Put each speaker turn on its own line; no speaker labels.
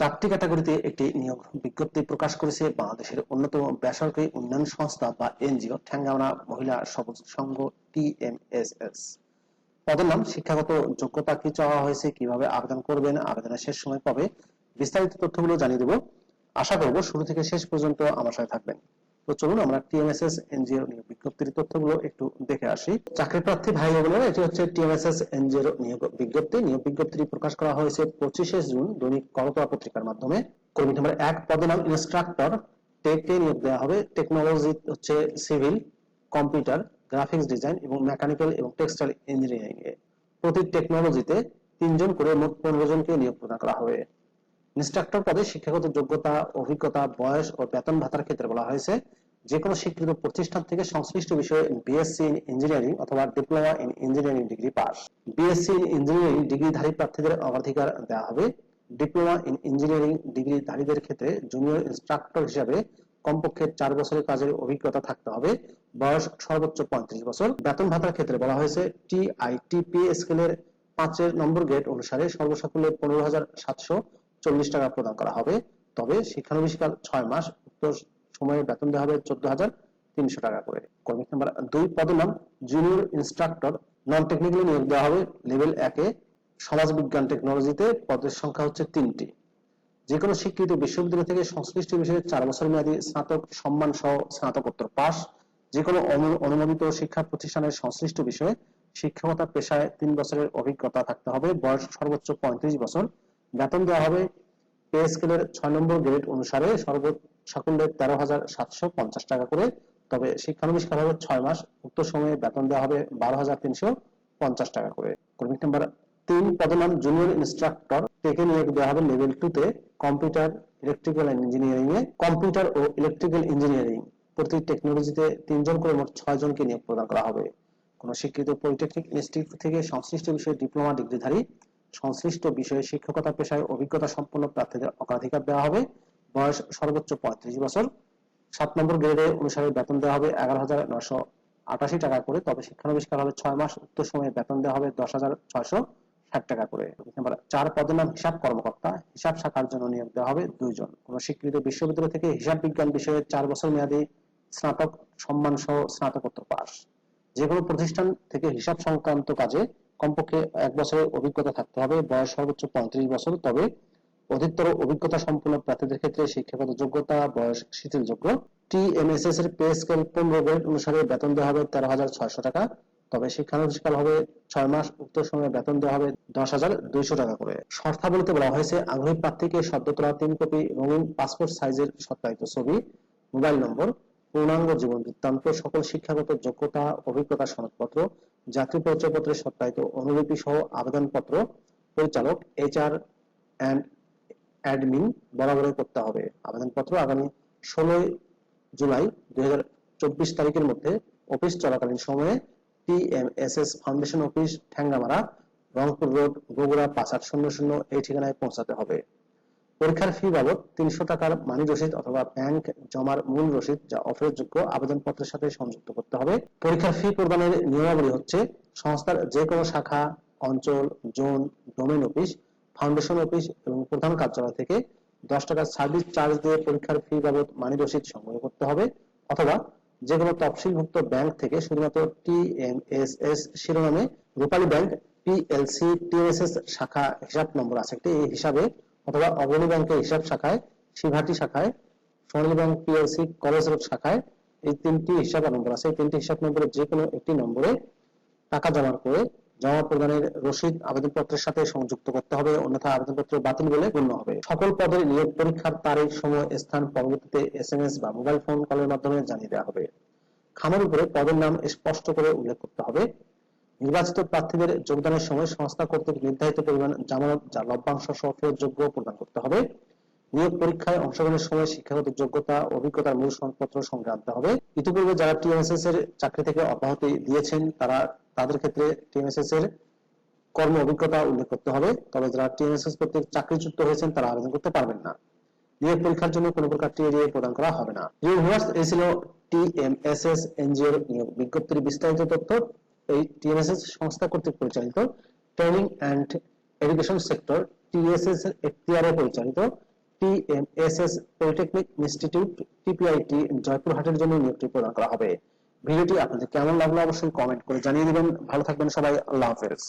চারটি ক্যাটাগরিতে একটি নিয়োগ বিজ্ঞপ্তি প্রকাশ করেছে বাংলাদেশের অন্যতম বেসরকারি উন্নয়ন সংস্থা বা এনজিও ঠ্যাঙ্গামারা মহিলা সবুজ সংঘ টিএমএসএস পদের নাম, শিক্ষাগত যোগ্যতা কি চাওয়া হয়েছে, কীভাবে আবেদন করবেন, আবেদনের শেষ সময় কবে, বিস্তারিত তথ্যগুলো জানিয়ে দেব। আশা করব শুরু থেকে শেষ পর্যন্ত আমার সাথে থাকবেন। তো চলুন আমরা টিএমএসএস এনজিও নিয়োগ বিজ্ঞপ্তির তথ্যগুলো একটু দেখে আসি। চাকরি প্রার্থী ভাই বোনেরা, এটি হচ্ছে টিএমএসএস এনজিও নিয়োগ বিজ্ঞপ্তি। নিয়োগ বিজ্ঞপ্তিটি প্রকাশ করা হয়েছে পঁচিশে জুন দৈনিক করতোয়া পত্রিকার মাধ্যমে। কর্মী নম্বর এক পদের নাম ইনস্ট্রাক্টর টেকে নিয়োগ দেওয়া হবে টেকনোলজি হচ্ছে সিভিল কম্পিউটার গ্রাফিক্স ডিজাইন এবং মেকানিক্যাল এবং টেক্সটাইল ইঞ্জিনিয়ারিং এ। প্রতি টেকনোলজিতে তিনজন করে মোট পনেরো জনকে নিয়োগ প্রদান করা হবে। ইনস্ট্রাক্টর পদে শিক্ষাগত যোগ্যতা, অভিজ্ঞতা, বয়স ও বেতন ভাতার ক্ষেত্রে বলা হয়েছে। যে কোনো স্বীকৃত প্রতিষ্ঠান থেকে সংশ্লিষ্ট বিষয়ে বিএসসি ইন ইঞ্জিনিয়ারিং অথবা diploma in engineering degree pass. BSc in engineering ডিগ্রিধারী প্রার্থীদের অগ্রাধিকার দেওয়া হবে। ডিপ্লোমা ইন ইঞ্জিনিয়ারিং ডিগ্রিধারীদের ক্ষেত্রে জুনিয়র ইনস্ট্রাক্টর হিসাবে কমপক্ষে চার বছরের কাজের অভিজ্ঞতা থাকতে হবে। বয়স সর্বোচ্চ পঁয়ত্রিশ বছর। বেতন ভাতার ক্ষেত্রে বলা হয়েছে টিআইটিপি স্কেলের পাঁচের নম্বর গ্রেড অনুসারে সর্বসাকুল্যে পনেরো হাজার সাতশো চল্লিশ টাকা প্রদান করা হবে। তবে শিক্ষানবিষ্কার ছয় মাস উক্ত সময়ে বেতন দেওয়া হবে চোদ্দ হাজার তিনশো টাকা করে। কর্মী নাম্বার দুই পদের নাম জুনিয়র ইনস্ট্রাক্টর নন টেকনিক্যালি নিয়োগ দেওয়া হবে লেভেল একে সমাজবিজ্ঞান টেকনোলজিতে পদের সংখ্যা হচ্ছে তিনটি। যে কোনো স্বীকৃত বিশ্ববিদ্যালয় থেকে সংশ্লিষ্ট বিষয়ে চার বছর মেয়াদী স্নাতক সম্মান সহ স্নাতকোত্তর পাস। যে কোনো অনুমোদিত শিক্ষা প্রতিষ্ঠানের সংশ্লিষ্ট বিষয়ে শিক্ষকতা পেশায় তিন বছরের অভিজ্ঞতা থাকতে হবে। বয়স সর্বোচ্চ পঁয়ত্রিশ বছর। বেতন দেওয়া হবে পে স্কেলের ছয় নম্বর গ্রেড অনুসারে সর্বোচ্চ সাকুল্যে তেরো হাজার সাতশো পঞ্চাশ টাকা করে, তবে শিক্ষানবিষ্কার হবে ছয় মাস, উক্ত সময়ে বেতন দেওয়া হবে বারো হাজার তিনশো পঞ্চাশ টাকা করে। কর্মী নাম্বার তিন, পদনাম জুনিয়র ইনস্ট্রাক্টর থেকে নিয়োগ দেওয়া হবে লেভেল টু তে কম্পিউটার ইলেকট্রিক্যাল ইঞ্জিনিয়ারিং এ। কম্পিউটার ও ইলেকট্রিক্যাল ইঞ্জিনিয়ারিং প্রতি টেকনোলজিতে তিনজন করে মোট ছয় জনকে নিয়োগ প্রদান করা হবে। কোন স্বীকৃত পলিটেকনিক ইনস্টিটিউট থেকে সংশ্লিষ্ট বিষয়ে ডিপ্লোমা ডিগ্রিধারী সংশ্লিষ্ট বিষয়ে শিক্ষকতা পেশায় অভিজ্ঞতা সম্পন্ন প্রার্থীদের অগ্রাধিকার দেওয়া হবে। বয়স সর্বোচ্চ পঁয়ত্রিশ বছর। সাত নম্বর গ্রেডে অনুসারে বেতন দেওয়া হবে এগারো হাজার নশো আটাশি টাকা করে, তবে শিক্ষানবিষ্কার হবে ছয় মাস, উক্ত সময়ে বেতন দেওয়া হবে দশ হাজার ছয়শো ষাট টাকা করে। নাম্বার, চার পদের নাম হিসাব কর্মকর্তা, হিসাব শাখার জন্য নিয়োগ দেওয়া হবে দুইজন। কোন স্বীকৃত বিশ্ববিদ্যালয় থেকে হিসাব বিজ্ঞান বিষয়ে চার বছর মেয়াদী স্নাতক সম্মান সহ স্নাতকোত্তর পাস। যে কোনো প্রতিষ্ঠান থেকে হিসাব সংক্রান্ত কাজে কমপক্ষে এক বছরের অভিজ্ঞতা থাকতে হবে, বয়স সর্বোচ্চ পঁয়ত্রিশ বছর, তবে অধিকতর অভিজ্ঞতা সম্পন্ন প্রার্থীদের ক্ষেত্রে শিক্ষাগত যোগ্যতা, বয়স শিথিলযোগ্য। টিএমএসএস এর পে স্কেল পনেরো গ্রেড অনুসারে বেতন দেওয়া হবে তেরো হাজার ছয়শো টাকা, তবে শিক্ষানুষ্ঠান হবে ছয় মাস, উক্ত সময়ে বেতন দেওয়া হবে দশ হাজার দুইশো টাকা করে। শর্তাবলীতে বলা হয়েছে, আগ্রহী প্রার্থীকে সদ্য তোলা তিন কপি রঙিন পাসপোর্ট সাইজের সত্যায়িত ছবি, মোবাইল নম্বর পূর্ণাঙ্গ জীবন বৃত্তান্ত সকল শিক্ষাগত যোগ্যতা, অভিজ্ঞতা সনদপত্র, জাতীয় পরিচয়পত্রের সত্যায়িত অনুলিপি সহ আবেদনপত্র পরিচালক এইচআর অ্যান্ড অ্যাডমিন বরাবরই করতে হবে। আবেদনপত্র আগামী ষোলোই জুলাই দুই হাজার চব্বিশ তারিখের মধ্যে অফিস চলাকালীন সময়ে TMSS foundation office Thengamara Rangpur road, Bogura পাঁচ আট শূন্য শূন্য এই ঠিকানায় পৌঁছাতে হবে। পরীক্ষার ফি বাবদ তিনশো টাকার মানি রসিদ অথবা ব্যাংক জমার মূল রসিদ যা অফেরযোগ্য আবেদনপত্রের সাথে সংযুক্ত করতে হবে। পরীক্ষার ফি প্রদানের নিয়মাবলী হচ্ছে সংস্থার যে কোনো শাখা, অঞ্চল, zone domain office foundation office এবং প্রধান কার্যালয় থেকে দশ টাকার সার্ভিস চার্জ দিয়ে পরীক্ষার ফি বাবদ মানি রসিদ সংগ্রহ করতে হবে অথবা যে কোনো তফসিলভুক্ত ব্যাংক থেকে শুধুমাত্র টিএমএসএস শিরোনামে রূপালী ব্যাংক পিএলসি টিএমএসএস শাখা হিসাব নম্বর আছে। একটি এই হিসাবে অথবা অগ্রণী ব্যাংকের হিসাব শাখায়, শিভাটি শাখায় Sonali bank PLC college road শাখায় এই তিনটি হিসাব নম্বর আছে, এই তিনটি হিসাব নম্বরের যে কোনো একটি নম্বরে টাকা জমা করে জমা প্রদানের রসিদ আবেদনপত্রের সাথে সংযুক্ত করতে হবে, অন্যথা আবেদনপত্র বাতিল বলে গণ্য হবে। সকল পদের নিয়োগ পরীক্ষার তারিখ, সময়, স্থান, পরবর্তীতে এসএমএস বা মোবাইল ফোন কলের মাধ্যমে জানিয়ে দেওয়া হবে। খামের উপরে পদের নাম স্পষ্ট করে উল্লেখ করতে হবে। নির্বাচিত প্রার্থীদের যোগদানের সময় সংস্থা কর্তৃক নির্ধারিত পরিমাণ জামানত যা লভ্যাংশ সহ যোগ্য প্রদান করতে হবে। নিয়োগ পরীক্ষায় অংশগ্রহণের সময় শিক্ষাগত যোগ্যতা, অভিজ্ঞতার মূল সংপত্র সঙ্গে আনতে হবে। ইতিপূর্বে যারা টিএমএসএস এর চাকরি থেকে অব্যাহতি দিয়েছেন, তারা, তাদের ক্ষেত্রে টিএমএসএস এর কর্ম অভিজ্ঞতা উল্লেখ করতে হবে। তবে যারা টিএমএসএস কর্তৃক চাকরিচ্যুত হয়েছেন, তারা আবেদন করতে পারবেন না। নিয়োগ পরীক্ষার জন্য কোনো প্রকার টিএডিএ প্রদান করা হবে না। এই ছিল টিএমএসএস এনজিওর নিয়োগ বিজ্ঞপ্তির বিস্তারিত তথ্য এই টিএনএসএস সংস্থা কর্তৃক পরিচালিত training and education sector TSS এখতিয়ারে পরিচালিত টিএমএসএস পলিটেকনিক ইনস্টিটিউট টিপিআইটি জয়পুরহাটের জন্য নিয়োগটি প্রদান করা হবে। ভিডিওটি আপনাদের কেমন লাগল অবশ্যই কমেন্ট করে জানিয়ে দেবেন। ভালো থাকবেন সবাই। আল্লাহ হাফেজ।